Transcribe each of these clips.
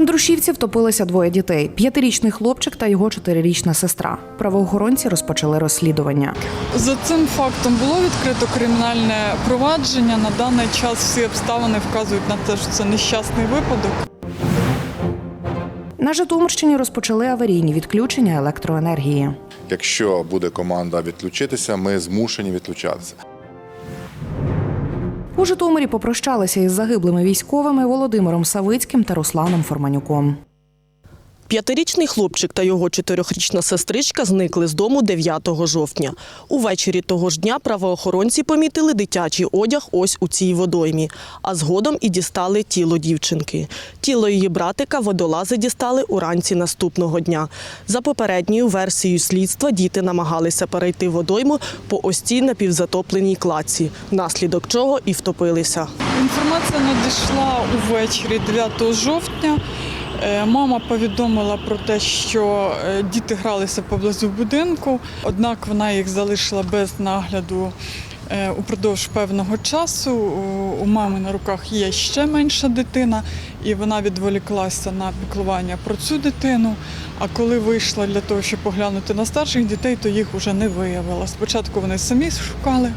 Андрушівці втопилися двоє дітей: п'ятирічний хлопчик та його чотирирічна сестра. Правоохоронці розпочали розслідування. За цим фактом було відкрито кримінальне провадження. На даний час всі обставини вказують на те, що це нещасний випадок. На Житомирщині розпочали аварійні відключення електроенергії. Якщо буде команда відключитися, ми змушені відключатися. У Житомирі попрощалися із загиблими військовими Володимиром Савицьким та Русланом Форманюком. П'ятирічний хлопчик та його чотирьохрічна сестричка зникли з дому 9 жовтня. Увечері того ж дня правоохоронці помітили дитячий одяг ось у цій водоймі, а згодом і дістали тіло дівчинки. Тіло її братика водолази дістали уранці наступного дня. За попередньою версією слідства діти намагалися перейти водойму по ось цій напівзатопленій кладці, внаслідок чого і втопилися. Інформація надійшла увечері 9 жовтня. Е, Мама повідомила про те, що е, діти гралися поблизу будинку, однак вона їх залишила без нагляду е, упродовж певного часу. У- У мами на руках є ще менша дитина, і вона відволіклася на піклування про цю дитину. А коли вийшла для того, щоб поглянути на старших дітей, то їх вже не виявила. Спочатку вони самі шукали,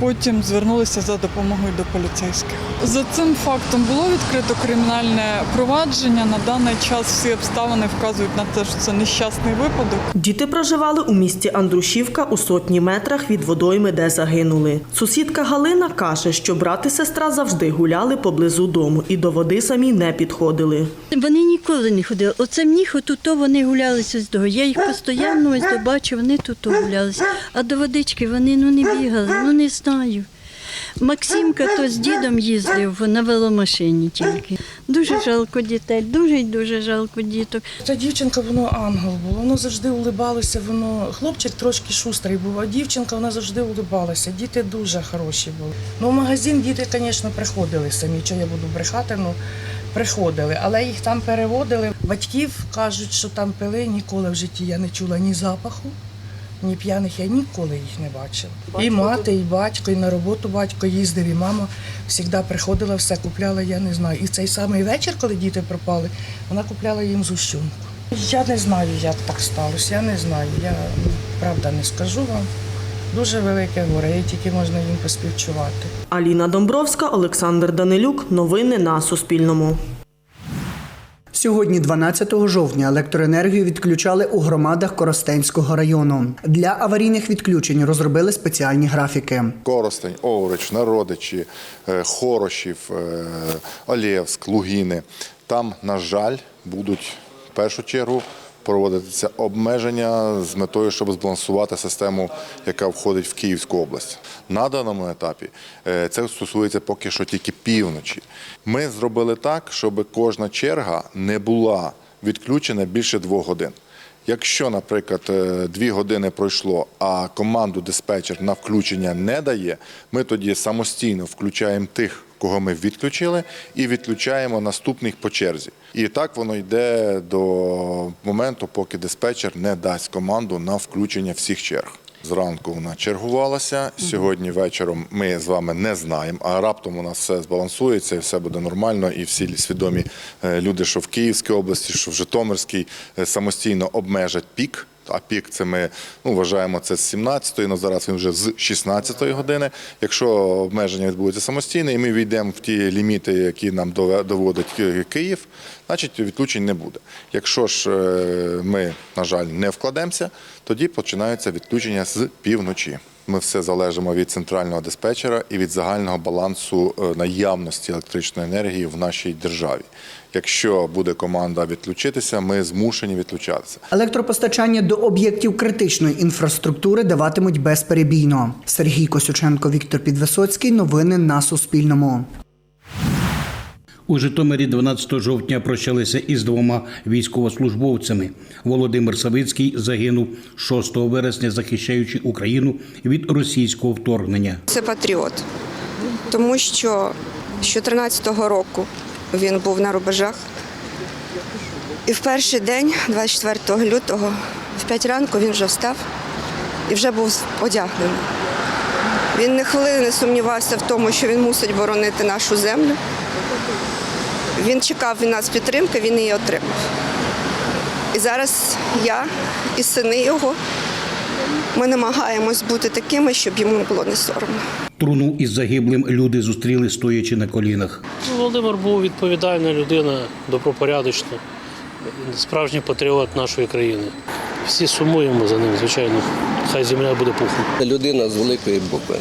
потім звернулися за допомогою до поліцейських. За цим фактом було відкрито кримінальне провадження. На даний час всі обставини вказують на те, що це нещасний випадок. Діти проживали у місті Андрушівка у сотні метрах від водойми, де загинули. Сусідка Галина каже, що брат і сестра завжди гуляли поблизу дому і до води самі не підходили. Вони ніколи не ходили. Оце мніх, отут то вони гулялися з того. Я їх постійно ось добачу, вони тут гулялися. А до водички вони ну не бігали, ну не знаю. Максимка то з дідом їздив на веломашині тільки. Дуже жалко дітей, дуже дуже жалко діток. Та дівчинка, воно ангел було, воно завжди улибалося, воно хлопчик трошки шустрий був, а дівчинка вона завжди улибалася. Діти дуже хороші були. Ну, в магазин діти, звісно, приходили самі. Що я буду брехати, ну приходили, але їх там переводили. Батьків кажуть, що там пили ніколи в житті я не чула ні запаху. Ні п'яних я ніколи їх не бачила. І мати, і батько, і на роботу батько їздив, і мама завжди приходила, все купляла, я не знаю. І цей самий вечір, коли діти пропали, вона купляла їм зущунку. Я не знаю, як так сталося. Я не знаю. Я ну, правда не скажу вам. Дуже велике горе, і тільки можна їм поспівчувати. Аліна Домбровська, Олександр Данилюк. Новини на Суспільному. Сьогодні, 12 жовтня, електроенергію відключали у громадах Коростенського району. Для аварійних відключень розробили спеціальні графіки. Коростень, Оврич, Народичі, е, Хорошів, е, Олєвськ, Лугіни. Там, на жаль, будуть в першу чергу проводитися обмеження з метою, щоб збалансувати систему, яка входить в Київську область. На даному етапі е, це стосується поки що тільки півночі. Ми зробили так, щоб кожна черга не була відключена більше двох годин. Якщо, наприклад, е, дві години пройшло, а команду диспетчер на включення не дає, ми тоді самостійно включаємо тих, кого ми відключили, і відключаємо наступних по черзі. І так воно йде до моменту, поки диспетчер не дасть команду на включення всіх черг. Зранку вона чергувалася. Сьогодні вечором ми з вами не знаємо, а раптом у нас все збалансується і все буде нормально. І всі свідомі е, люди, що в Київській області, що в Житомирській, е, самостійно обмежать пік. А пік це ми ну, вважаємо це з 17-ї, але зараз він вже з 16-ї години. Якщо обмеження відбудеться самостійно, і ми війдемо в ті ліміти, які нам доводить Київ, значить відключень не буде. Якщо ж е, ми, на жаль, не вкладемося, тоді починаються відключення з півночі. Ми все залежимо від центрального диспетчера і від загального балансу е, наявності електричної енергії в нашій державі. Якщо буде команда відключитися, ми змушені відключатися. Електропостачання до об'єктів критичної інфраструктури даватимуть безперебійно. Сергій Косюченко, Віктор Підвисоцький. Новини на Суспільному. У Житомирі 12 жовтня прощалися із двома військовослужбовцями. Володимир Савицький загинув 6 вересня, захищаючи Україну від російського вторгнення. Це патріот, тому що з 14-го року він був на рубежах. І в перший день, 24 лютого, в 5 ранку він вже встав і вже був одягнений. Він не хвилини не сумнівався в тому, що він мусить боронити нашу землю. Він чекав від нас підтримки, він її отримав. І зараз я і сини його. Ми намагаємось бути такими, щоб йому було не соромно. Труну із загиблим люди зустріли стоячи на колінах. Володимир був відповідальна людина, добропорядочна, справжній патріот нашої країни. Всі сумуємо за ним, звичайно. Хай земля буде пухом. Людина з великої букви.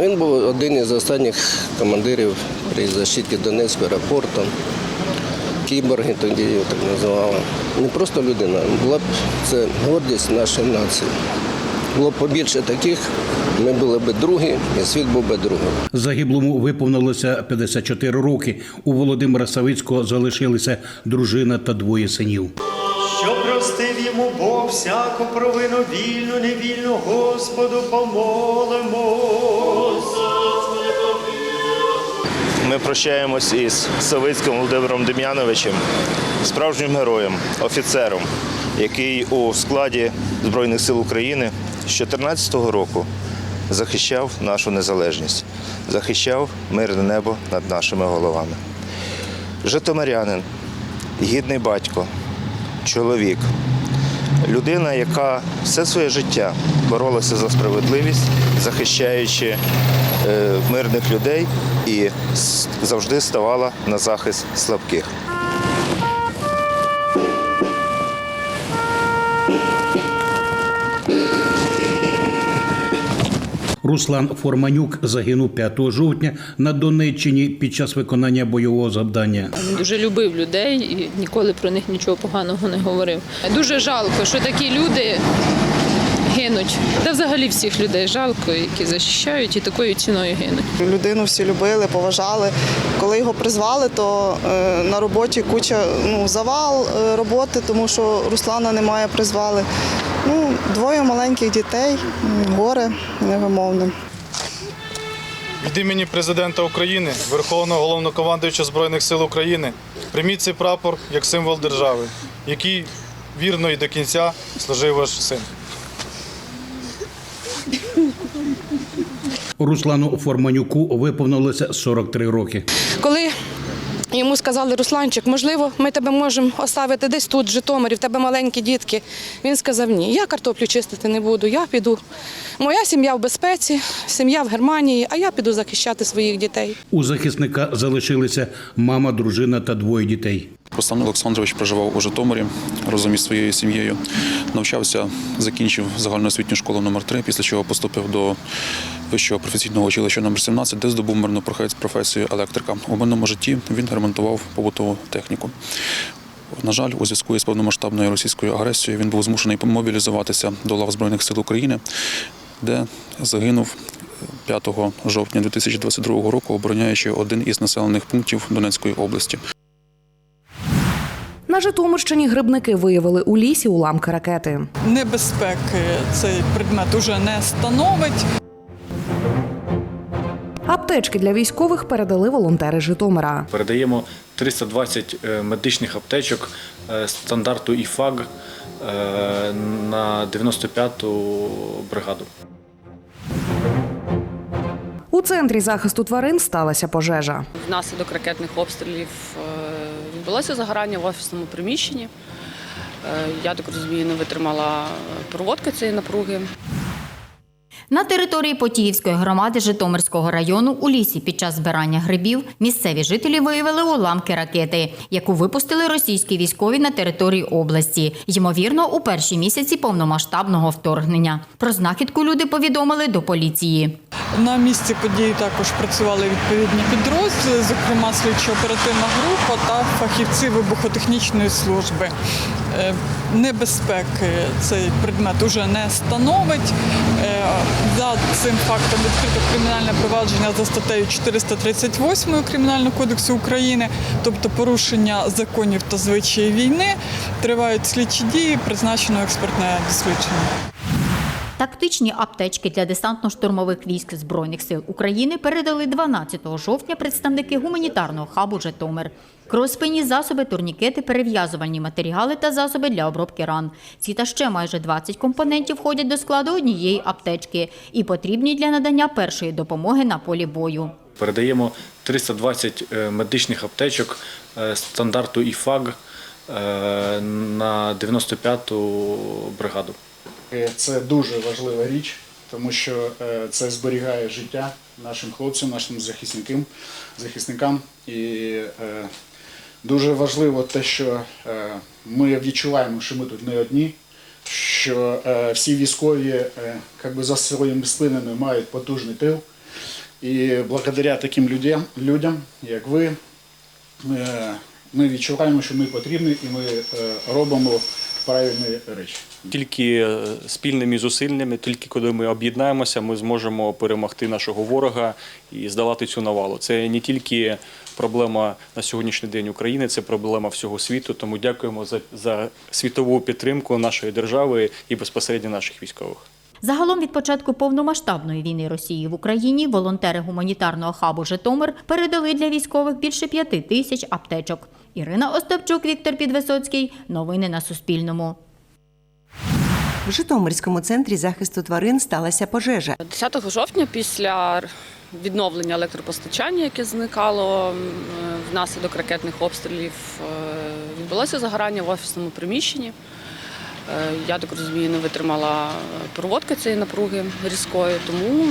Він був один із останніх командирів при защиті Донецького аеропорту. Кіборги тоді його так називали. Не просто людина, була б це гордість нашої нації. Було б побільше таких, ми були б другі, і світ був би другим. Загиблому виповнилося 54 роки. У Володимира Савицького залишилися дружина та двоє синів. Простив йому Бог всяку провину вільну, невільну, Господу помолимось. Ми прощаємось із Савицьким Володимиром Дем'яновичем, справжнім героєм, офіцером, який у складі Збройних сил України з 2014 року захищав нашу незалежність, захищав мирне небо над нашими головами. Житомирянин, гідний батько, чоловік, людина, яка все своє життя боролася за справедливість, захищаючи е, мирних людей і завжди ставала на захист слабких. Руслан Форманюк загинув 5 жовтня на Донеччині під час виконання бойового завдання. Він дуже любив людей і ніколи про них нічого поганого не говорив. Дуже жалко, що такі люди гинуть. Та взагалі всіх людей жалко, які захищають і такою ціною гинуть. Людину всі любили, поважали. Коли його призвали, то е, на роботі куча ну, завал е, роботи, тому що Руслана немає, призвали. Ну, двоє маленьких дітей, горе невимовне. Від імені президента України, Верховного головнокомандуюча Збройних сил України, прийміть цей прапор як символ держави, який вірно і до кінця служив ваш син. Руслану Форманюку виповнилося 43 роки. Коли йому сказали, Русланчик, можливо, ми тебе можемо оставити десь тут, в Житомирі, в тебе маленькі дітки. Він сказав, ні, я картоплю чистити не буду, я піду. Моя сім'я в безпеці, сім'я в Германії, а я піду захищати своїх дітей. У захисника залишилися мама, дружина та двоє дітей. Руслан Олександрович проживав у Житомирі разом із своєю сім'єю. Навчався, закінчив загальноосвітню школу номер 3 після чого поступив до вищого професійного училища номер 17 де здобув мирну професію електрика. У минулому житті він ремонтував побутову техніку. На жаль, у зв'язку із повномасштабною російською агресією він був змушений мобілізуватися до лав Збройних сил України, де загинув 5 жовтня 2022 року, обороняючи один із населених пунктів Донецької області. На Житомирщині грибники виявили у лісі уламки ракети. Небезпеки цей предмет уже не становить. Аптечки для військових передали волонтери Житомира. Передаємо 320 е, медичних аптечок е, стандарту ІФАГ е, на 95-ту бригаду. У центрі захисту тварин сталася пожежа. Внаслідок ракетних обстрілів відбулося загорання в офісному приміщенні. Е, Я так розумію, не витримала проводка цієї напруги. На території Потіївської громади Житомирського району у лісі під час збирання грибів місцеві жителі виявили уламки ракети, яку випустили російські військові на території області, ймовірно, у перші місяці повномасштабного вторгнення. Про знахідку люди повідомили до поліції. На місці події також працювали відповідні підрозділи, зокрема слідчо-оперативна група та фахівці вибухотехнічної служби. Е, Небезпеки цей предмет уже не становить. За цим фактом відкрито кримінальне провадження за статтею 438 Кримінального кодексу України, тобто порушення законів та звичаї війни. Тривають слідчі дії, призначено експертне дослідження. Тактичні аптечки для десантно-штурмових військ Збройних сил України передали 12 жовтня представники гуманітарного хабу Житомир. Кроспинні засоби, турнікети, перев'язувальні матеріали та засоби для обробки ран. Ці та ще майже 20 компонентів входять до складу однієї аптечки і потрібні для надання першої допомоги на полі бою. Передаємо 320 е, медичних аптечок е, стандарту ІФАГ е, на 95-ту бригаду. Е, Це дуже важлива річ, тому що е, це зберігає життя нашим хлопцям, нашим захисникам. захисникам. І е, дуже важливо те, що ми відчуваємо, що ми тут не одні, що всі військові как би за своїми спинами мають потужний тил. І благодаря таким людям, людям як ви, ми відчуваємо, що ми потрібні і ми робимо правильні речі. Тільки е, спільними зусиллями, тільки коли ми об'єднаємося, ми зможемо перемогти нашого ворога і здолати цю навалу. Це не тільки проблема на сьогоднішній день України, це проблема всього світу. Тому дякуємо за, за світову підтримку нашої держави і безпосередньо наших військових. Загалом від початку повномасштабної війни Росії в Україні волонтери гуманітарного хабу Житомир передали для військових більше п'яти тисяч аптечок. Ірина Остапчук, Віктор Підвисоцький. Новини на Суспільному. В Житомирському центрі захисту тварин сталася пожежа. 10 жовтня після відновлення електропостачання, яке зникало внаслідок ракетних обстрілів, е, відбулося загорання в офісному приміщенні. Е, Я так розумію, не витримала проводка цієї напруги різкої, тому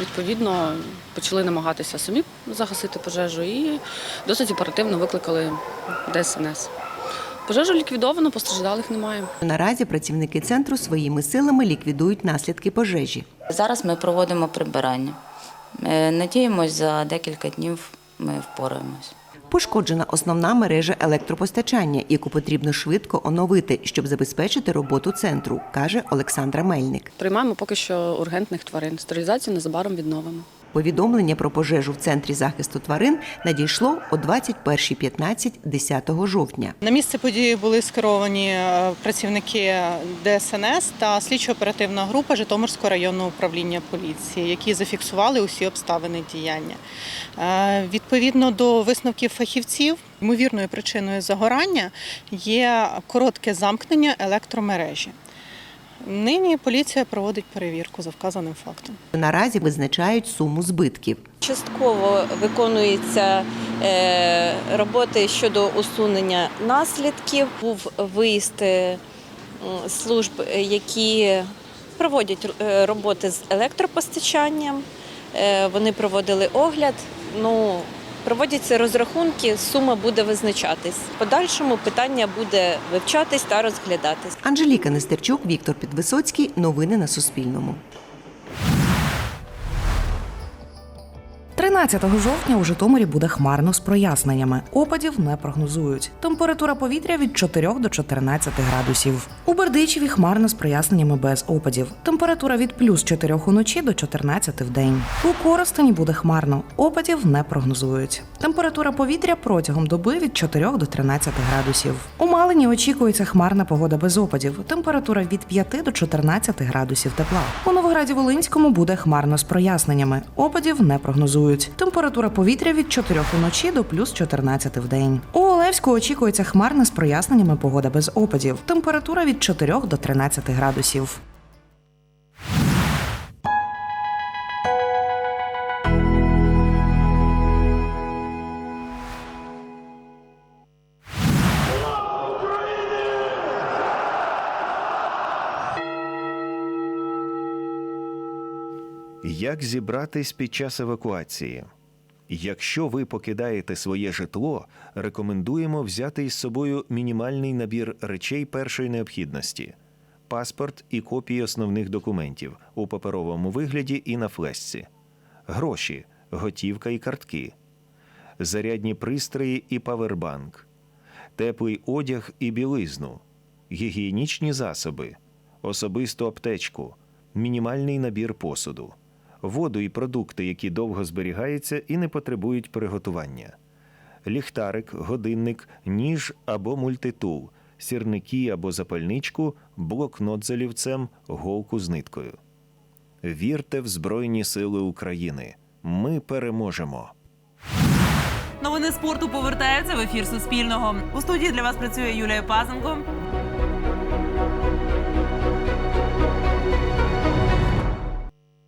відповідно почали намагатися самі загасити пожежу і досить оперативно викликали ДСНС. Пожежу ліквідовано, постраждалих немає. Наразі працівники центру своїми силами ліквідують наслідки пожежі. Зараз ми проводимо прибирання. Е, Надіємось, за декілька днів ми впораємось. Пошкоджена основна мережа електропостачання, яку потрібно швидко оновити, щоб забезпечити роботу центру, каже Олександра Мельник. Приймаємо поки що ургентних тварин. Стерилізацію незабаром відновимо. Повідомлення про пожежу в центрі захисту тварин надійшло о 21.15 10 жовтня. На місце події були скеровані е, працівники ДСНС та слідчо-оперативна група Житомирського районного управління поліції, які зафіксували усі обставини діяння. Е, Відповідно до висновків фахівців, ймовірною причиною загорання є коротке замкнення електромережі. Нині поліція проводить перевірку за вказаним фактом. Наразі визначають суму збитків. Частково виконуються е, роботи щодо усунення наслідків. Був виїзд е, служб, е, які проводять роботи з електропостачанням. Вони проводили огляд. Ну, проводяться розрахунки, сума буде визначатись. В подальшому питання буде вивчатись та розглядатись. Анжеліка Нестерчук, Віктор Підвисоцький. Новини на Суспільному. 13 жовтня у Житомирі буде хмарно з проясненнями. Опадів не прогнозують. Температура повітря від 4 до 14 градусів. У Бердичеві хмарно з проясненнями без опадів. Температура від плюс 4 уночі до 14 в день. У Коростені буде хмарно. Опадів не прогнозують. Температура повітря протягом доби від 4 до 13 градусів. У Малині очікується хмарна погода без опадів. Температура від 5 до 14 градусів тепла. У Новограді Волинському буде хмарно з проясненнями. Опадів не прогнозують. Температура повітря від 4 уночі до плюс 14 в день. У Олевську очікується хмарна з проясненнями погода без опадів. Температура від 4 до 13 градусів. Як зібратись під час евакуації? Якщо ви покидаєте своє житло, рекомендуємо взяти із собою мінімальний набір речей першої необхідності: паспорт і копії основних документів у паперовому вигляді і на флешці, гроші, готівка і картки, зарядні пристрої і павербанк, теплий одяг і білизну, гігієнічні засоби, особисту аптечку, мінімальний набір посуду воду і продукти, які довго зберігаються і не потребують приготування, ліхтарик, годинник, ніж або мультитул, сірники або запальничку, блокнот з олівцем, голку з ниткою. Вірте в Збройні Сили України. Ми переможемо! Новини спорту повертаються в ефір Суспільного. У студії для вас працює Юлія Пазенко.